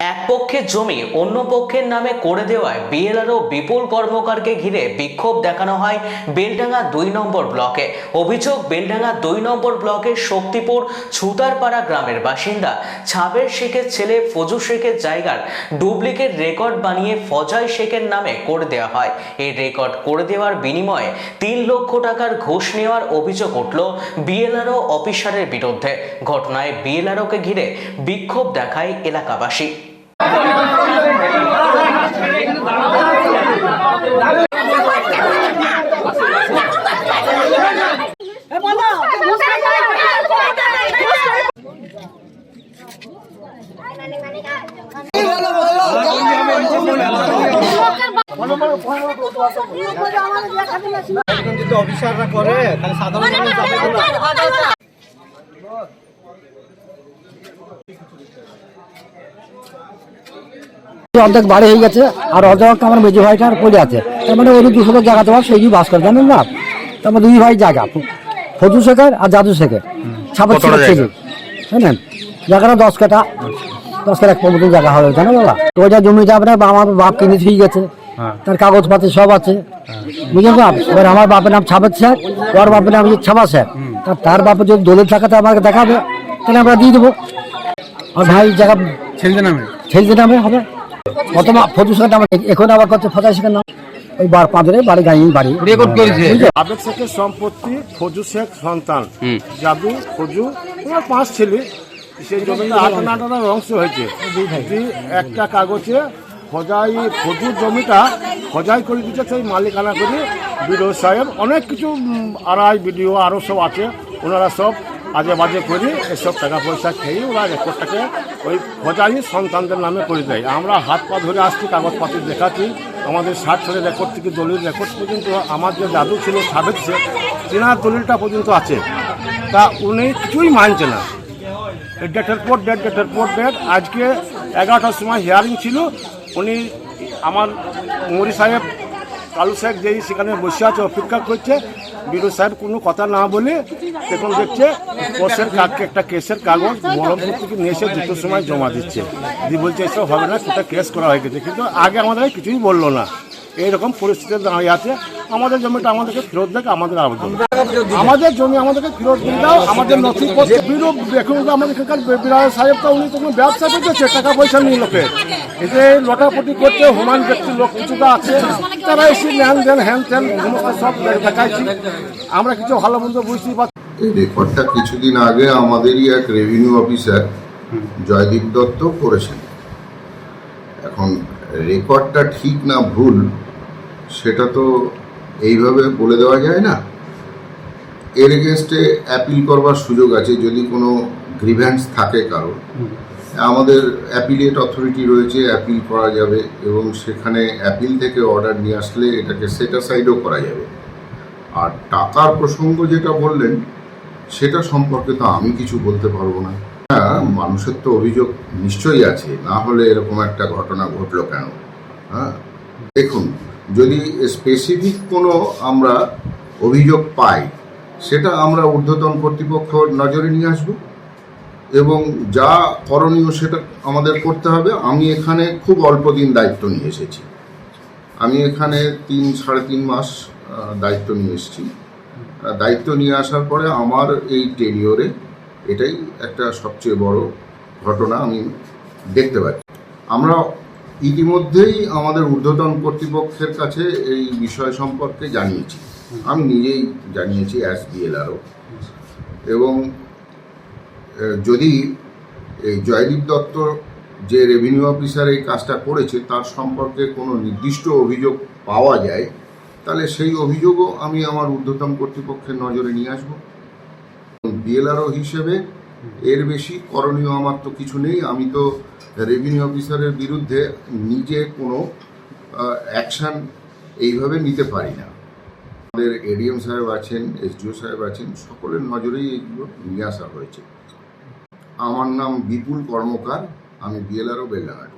এক পক্ষের জমি অন্য পক্ষের নামে করে দেওয়ায় বিএলআরও বিপুল কর্মকারকে ঘিরে বিক্ষোভ দেখানো হয় বেলডাঙ্গা দুই নম্বর ব্লকে। অভিযোগ, বেলডাঙ্গা দুই নম্বর ব্লকের শক্তিপুর ছুতারপাড়া গ্রামের বাসিন্দা। ছাবের শেখের ছেলে ফজু শেখের জায়গার ডুপ্লিকেট রেকর্ড বানিয়ে ফজয় শেখের নামে করে দেওয়া হয়। এই রেকর্ড করে দেওয়ার বিনিময়ে তিন লক্ষ টাকার ঘুষ নেওয়ার অভিযোগ উঠল বিএলআরও অফিসারের বিরুদ্ধে। ঘটনায় বিএলআরওকে ঘিরে বিক্ষোভ দেখায় এলাকাবাসী। অফিসাররা করে তাহলে সাধারণ। অর্ধেক বাড়ি হয়ে গেছে আর অর্ধেক আমার মেজো ভাইটার পড়ে আছে। তার মানে ওই দুশো লোক জায়গা তোমার সেই বাস করে জানেন না? তারপর দুই ভাই জায়গা ফজু শেখের আর জাদু শেখের। ছাপার ছেলে জানেন? জায়গাটা দশ কাটা দশ কাটা এক মতো জায়গা হবে জানো বাবা? তো ওইটা জমিটা আপনার আমার বাপ কিনে দিয়ে গেছে। তার কাগজপাতি সব আছে। বুঝলেন বাপ? এবার আমার বাপের নাম ছাপার শেখ ওর বাপের নাম ছাপা তা তার বাপের যদি দলিল থাকাতে আমাকে দেখাবে। তাহলে আমরা দিয়ে দেবো। আর ভাই জায়গা ছেলেদের নামে? ছেলে নামে হবে। অথবা ফজু শেখের এখন আবার কত ফতাই শেখের ওই বার পাঁচরে বাড়ি গাই বাড়ি। রেকর্ড করেছে আবেদ শেখের সম্পত্তি ফজু শেখ সন্তান জাদু ফজু ওনার পাঁচ ছেলে। সেই আটানা অংশ হয়েছে। একটা কাগজে খোঁজাই ফজুর জমিটা খোঁজাই করে দিচ্ছে সেই মালিকানা করে বিডিও সাহেব। অনেক কিছু আড়াই বিডিও আরও সব আছে। ওনারা সব আজে বাজে করে এসব টাকা পয়সা খেয়ে ওরা রেকর্ডটাকে ওই খোঁজাই সন্তানদের নামে করে দেয়। আমরা হাত পা ধরে আসছি, কাগজপত্র দেখাচ্ছি। আমাদের ষাট সালের রেকর্ড থেকে দলিল রেকর্ড পর্যন্ত, আমার যে দাদু ছিল, সাবেক সে, তেনার দলিলটা পর্যন্ত আছে। তা উনি কিছুই মানছে না। ডেটের পর ডেট ডেটের পর ডেট আজকে এগারোটার সময় হিয়ারিং ছিল। উনি আমার মরি সাহেব, কালু সাহেব যেই সেখানে বসে আছে, অপেক্ষা করছে। বিরু সাহেব কোনো কথা না বলে এখন দেখছে কোর্সের কাগকে একটা কেসের কাগজ বহরমপুর থেকে নিয়ে এসে দুটোর সময় জমা দিচ্ছে। দি বলছে, এসব হবে না, সেটা কেস করা হয়ে গেছে। কিন্তু আগে আমাদের কিছুই বলল না। এইরকম পরিস্থিতিতে দাঁড়িয়ে আছে। আমাদের জমিটা আমাদেরকে ফেরত দেখ, আমাদের আবেদন। আমাদের জমি আমাদেরকে ফেরত দিয়ে দাও, আমাদের নথিপত্র বিরূপ দেখুন আমাদের এখানকার বিরাজ সাহেব তো উনি তখন ব্যবসা করতেছে, টাকা পয়সা নিয়ে লোকে। এতে লটাপটি করতে হুমান ব্যক্তি লোক কিছুটা আছে, তারা এসে লেন দেন, হ্যান ত্যান সব দেখাচ্ছি আমরা কিছু ভালো মন্দ বুঝতেই পারছি এই রেকর্ডটা কিছুদিন আগে আমাদেরই এক রেভিনিউ অফিসার জয়দীপ দত্ত করেছেন। এখন রেকর্ডটা ঠিক না ভুল সেটা তো এইভাবে বলে দেওয়া যায় না। এর এগেনস্টে অ্যাপিল করবার সুযোগ আছে যদি কোনো গ্রিভ্যান্স থাকে কারও। আমাদের অ্যাপিলেট অথরিটি রয়েছে অ্যাপিল করা যাবে এবং সেখানে অ্যাপিল থেকে অর্ডার নিয়ে আসলে এটাকে সেটাসাইডও করা যাবে। আর টাকার প্রসঙ্গ যেটা বললেন সেটা সম্পর্কে তো আমি কিছু বলতে পারব না। হ্যাঁ মানুষের তো অভিযোগ নিশ্চয়ই আছে, না হলে এরকম একটা ঘটনা ঘটলো কেন? হ্যাঁ দেখুন, যদি স্পেসিফিক কোনো আমরা অভিযোগ পাই, সেটা আমরা ঊর্ধ্বতন কর্তৃপক্ষ নজরে নিয়ে আসব এবং যা করণীয় সেটা আমাদের করতে হবে। আমি এখানে খুব অল্প দিন দায়িত্ব নিয়ে এসেছি। আমি এখানে তিন, সাড়ে তিন মাস দায়িত্ব নিয়ে এসেছি। দায়িত্ব নিয়ে আসার পরে আমার এই টেনিওরে এটাই একটা সবচেয়ে বড় ঘটনা আমি দেখতে পাচ্ছি। আমরা ইতিমধ্যেই আমাদের ঊর্ধ্বতন কর্তৃপক্ষের কাছে এই বিষয় সম্পর্কে জানিয়েছি। আমি নিজেই জানিয়েছি অ্যাস বিএলআরও এবং যদি এই জয়দীপ দত্ত যে রেভিনিউ অফিসার এই কাজটা করেছে, তার সম্পর্কে কোনো নির্দিষ্ট অভিযোগ পাওয়া যায় তাহলে সেই অভিযোগও আমি আমার ঊর্ধ্বতম কর্তৃপক্ষের নজরে নিয়ে আসব। বিএলআরও হিসেবে এর বেশি করণীয় আমার তো কিছু নেই। আমি তো রেভিনিউ অফিসারের বিরুদ্ধে নিজে কোনো অ্যাকশান এইভাবে নিতে পারি না। আমাদের এডিএম সাহেব আছেন এসডিও সাহেব আছেন, সকলের নজরেই এগুলো নিয়ে আসা হয়েছে। আমার নাম বিপুল কর্মকার, আমি বিএলআরও বেলডাঙ্গাটি